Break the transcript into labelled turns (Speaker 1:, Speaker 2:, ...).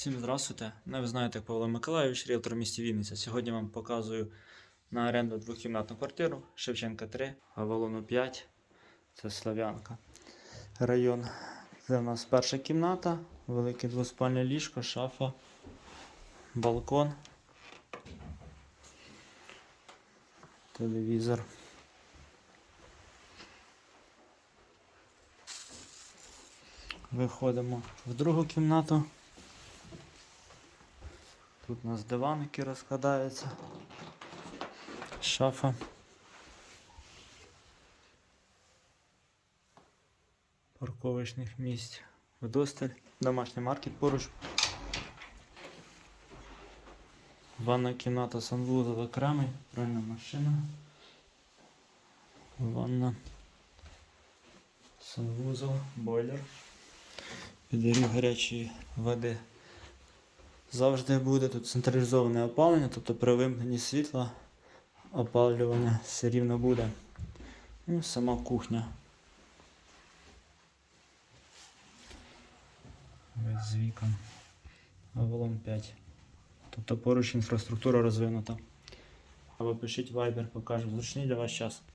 Speaker 1: Всім здравствуйте. Ну, ви знаєте, Павло Миколайович, ріелтор в місті Вінниця. Сьогодні вам показую на оренду двохкімнатну квартиру Шевченка 3, Авалону 5. Це Слав'янка. Район. Це у нас перша кімната, велике двоспальне ліжко, шафа, балкон, телевізор. Виходимо в другу кімнату. Тут у нас диван, який розкладається. Шафа. Парковочних місць. Вдосталь. Домашній маркет поруч. Ванна кімната, санвузол окремий, пральна машина. Ванна. Санвузол, бойлер. Підігрів гарячої води завжди буде тут централізоване опалення, тобто при вимкненні світла опалювання все рівно буде. Ну, сама кухня. Весь з вікон. Авалон 5. Тобто поруч інфраструктура розвинута. Або пишіть Viber, покажу. Зручний для вас час.